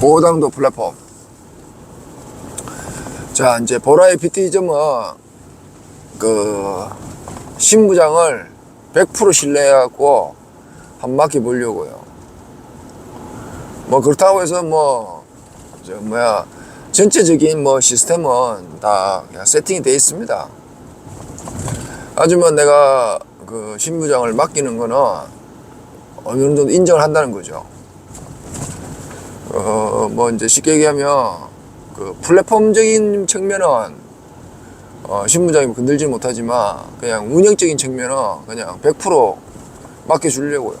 보당도 플랫폼. 자, 이제 보라의 PT점은 그 신부장을 100% 신뢰해갖고 한 바퀴 보려고요. 뭐 그렇다고 해서 뭐, 저 뭐야, 전체적인 뭐 시스템은 다 세팅이 돼 있습니다. 하지만 내가 그 신부장을 맡기는 거는 어느 정도 인정을 한다는 거죠. 어, 뭐 이제 쉽게 얘기하면 그 플랫폼적인 측면은 어, 신부장이 건들지 못하지만 그냥 운영적인 측면은 그냥 100% 맡겨주려고요.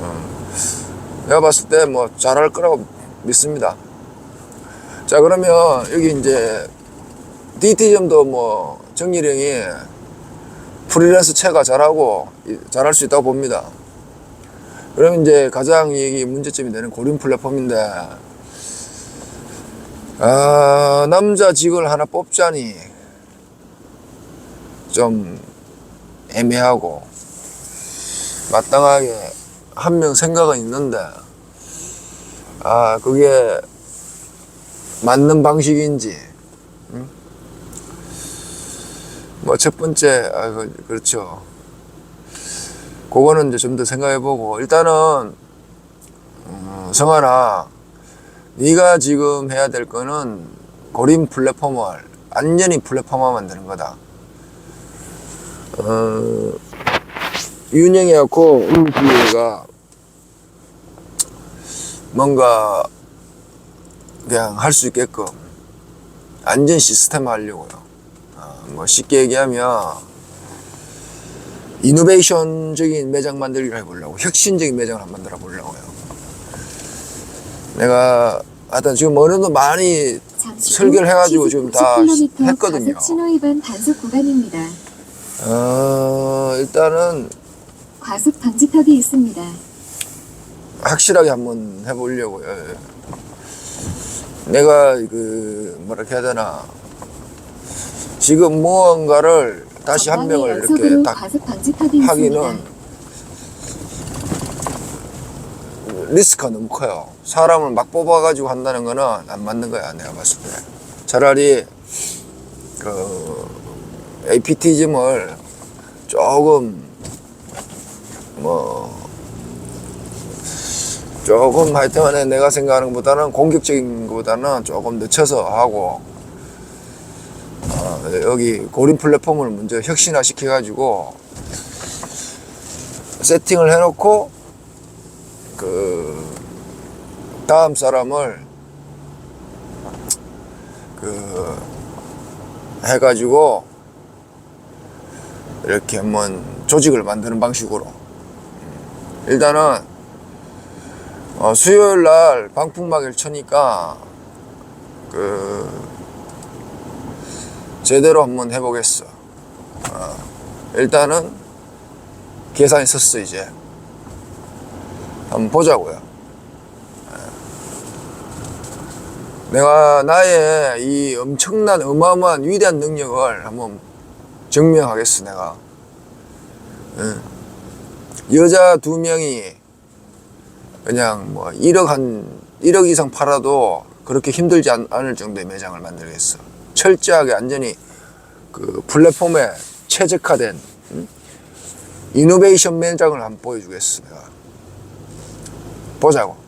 어, 내가 봤을 때 뭐 잘할 거라고 믿습니다. 자 그러면 여기 이제 DT점도 뭐 정일영이 프리랜서 체가 잘하고 이- 잘할 수 있다고 봅니다. 그러면 이제 가장 이게 문제점이 되는 고림 플랫폼인데 아 남자 직을 하나 뽑자니 좀 애매하고 마땅하게 한 명 생각은 있는데 아 그게 맞는 방식인지 뭐첫 번째 아 그, 그렇죠 그거는 이제 좀 더 생각해보고 일단은 음, 성환아 네가 지금 해야 될 거는 고림 플랫폼을 완전히 플랫폼화 만드는 거다 어, 윤영이하고 음기가 뭔가 그냥 할 수 있게끔 안전 시스템 하려고요. 어, 뭐 쉽게 얘기하면 이노베이션적인 매장 만들기를 해보려고 혁신적인 매장을 한번 만들어 보려고요. 내가 하여튼 지금 어느 정도 많이 설계를 후 해가지고 지금 다 90km 했거든요. 과속 신호 위반 단속 구간입니다. 어, 일단은 과속 방지턱이 있습니다. 확실하게 한번 해보려고요. 예. 내가 그 뭐라 해야 되나 지금 무언가를 다시 한 명을 이렇게 딱 하기는. 리스크가 너무 커요. 사람을 막 뽑아가지고 한다는 거는 안 맞는 거야, 내가 봤을 때. 차라리, 그, APT즘을 조금, 뭐, 조금 하여튼 내가 생각하는 것보다는 공격적인 것보다는 조금 늦춰서 하고, 어, 여기 고림 플랫폼을 먼저 혁신화 시켜가지고, 세팅을 해놓고, 그 다음 사람을 그 해가지고 이렇게 한번 조직을 만드는 방식으로 음. 일단은 어, 수요일 날 방풍막이를 쳐니까 그 제대로 한번 해보겠어. 어, 일단은 계산이 섰어 이제. 한번 보자고요. 예. 내가 나의 이 엄청난 어마어마한 위대한 능력을 한번 증명하겠어, 내가. 예. 여자 두 명이 그냥 뭐 1억 한 1억 이상 팔아도 그렇게 힘들지 않, 않을 정도의 매장을 만들겠어. 철저하게 완전히 그 플랫폼에 최적화된 음? 이노베이션 매장을 한번 보여주겠어, 내가. 보자고.